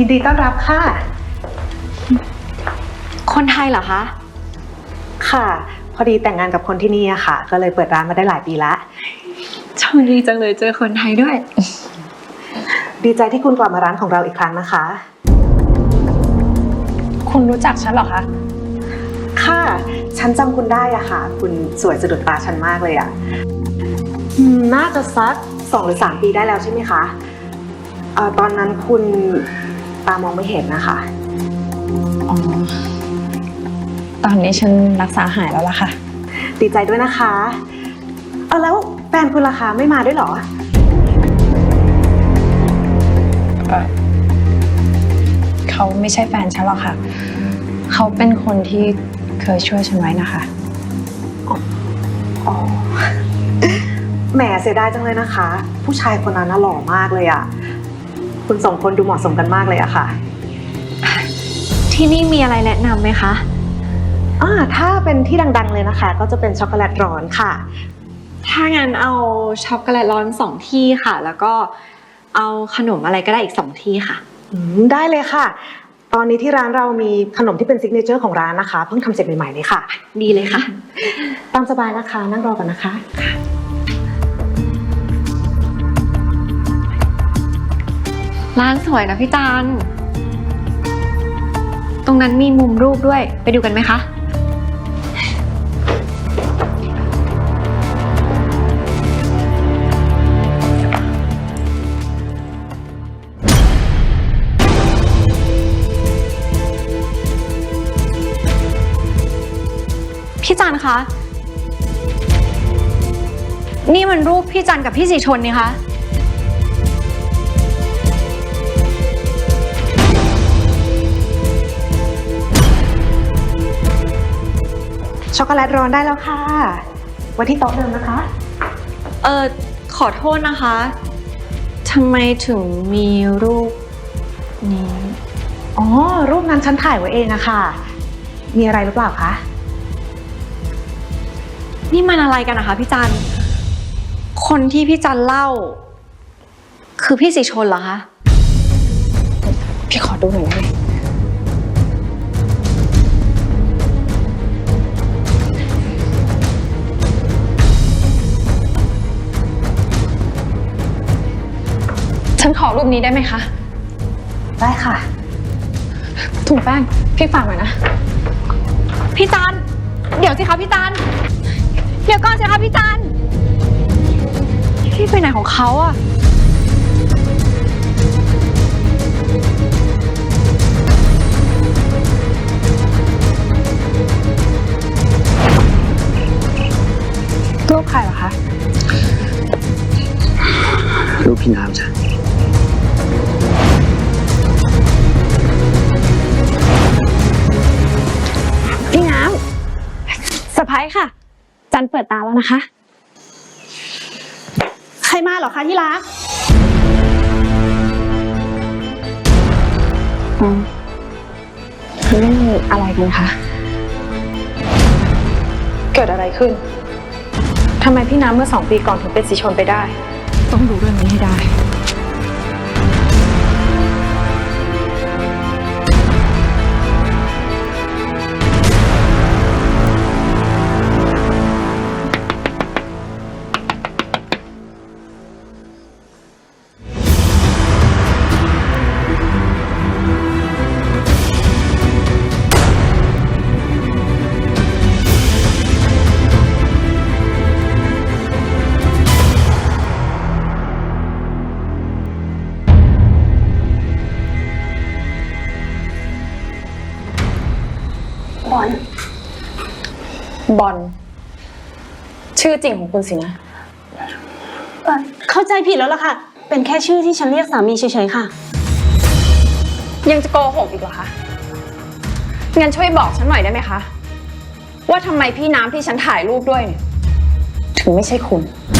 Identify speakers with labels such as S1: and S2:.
S1: ยินดีต้อนรับค่ะ
S2: คนไทยเหรอคะ
S1: ค่ะ พอดีแต่งงานกับคนที่นี่อะค่ะ ก็เลยเปิดร้านมาได้หลายปีละ
S2: โชคดีจังเลยเจอคนไทยด้วย
S1: ดีใจที่คุณกลับมาร้านของเราอีกครั้งนะคะ
S2: คุณรู้จักฉันเหรอคะ
S1: ค่ะ ฉันจำคุณได้อะค่ะ คุณสวยสะดุดตาฉันมากเลยอะอืมน่าจะสักสองหรือสามปีได้แล้วใช่ไหมคะเอ่อตอนนั้นคุณ ตามองไม่เห็นนะคะ
S2: อ๋อ ตอนนี้ฉันรักษาหายแล้วล่ะค่ะ
S1: ดีใจด้วยนะคะ เออแล้วแฟนคุณล่ะคะไม่มาด้วยเหรอ
S2: เขาไม่ใช่แฟนฉันหรอกค่ะ เขาเป็นคนที่เคยช่วยฉันไว้นะคะ
S1: อ๋อ แหมเสียดายจังเลยนะคะ ผู้ชายคนนั้นน่ะหล่อมากเลยอะ คุณสองคนดูเหมาะสมกันมากเลยอะค่ะ
S2: ที่นี่มีอะไรแนะนำไหมคะ
S1: อ่าถ้าเป็นที่ดังๆเลยนะคะ ก็จะเป็นช็อกโกแลตร้อนค่ะ
S2: ถ้างั้นเอาช็อกโกแลตร้อนสองที่ค่ะ แล้วก็เอาขนมอะไรก็ได้อีกสองที่ค่ะ
S1: อืมได้เลยค่ะ ตอนนี้ที่ร้านเรามีขนมที่เป็นซิกเนเจอร์ของร้านนะคะ เพิ่งทำเสร็จใหม่ๆเลยค่ะ
S2: ดีเลยค่ะ
S1: ตามสบายนะคะ นั่งรอก่อนนะคะ
S2: ร้านสวยนะพี่จันตรงนั้นมีมุมรูปด้วย ไปดูกันไหมคะ พี่จันคะ นี่มันรูปพี่จันกับพี่สีชนนี่คะ
S1: ช็อกโกแลตร้อนได้แล้วค่ะไว้ที่โต๊ะเดิมนะคะ
S2: เออขอโทษนะคะทำไมถึงมีรูปนี้
S1: อ๋อ รูปนั้นฉันถ่ายไว้เองอะค่ะ มีอะไรหรือเปล่าคะ
S2: นี่มันอะไรกันนะคะพี่จันคนที่พี่จันเล่า คือพี่สีชนเหรอคะพี่ขอดูหน่อยได้ไหม ฉันขอรูปนี้ได้ไหมคะ
S1: ได้ค่ะ
S2: ถุงแป้ง พี่ฝากหน่อยนะ พี่จัน เดี๋ยวสิคะพี่จัน เดี๋ยวก่อนสิคะพี่จัน พี่ไปไหนของเขาอะรูปใครเหรอคะ
S3: รูปพี่น้ำจ้ะา
S2: ยค่ะ จันเปิดตาแล้วนะคะ
S1: ใครมาเหรอคะที่รัก
S2: เรื่องอะไรกันคะ
S1: เกิดอะไรขึ้น ทำไมพี่น้ำเมื่อสองปีก่อนถึงเป็นสีชนไปได้
S2: ต้องรู้เรื่องนี้ให้ได้บอลชื่อจริงของคุณสินะ
S4: เอ่อเข้าใจผิดแล้วล่ะค่ะ เป็นแค่ชื่อที่ฉันเรียกสามีเฉยๆค่ะ
S2: ยังจะโกหกอีกเหรอคะงั้นช่วยบอกฉันหน่อยได้ไหมคะ ว่าทำไมพี่น้ำที่ฉันถ่ายรูปด้วยเนี่ย ถึงไม่ใช่คุณ
S4: เ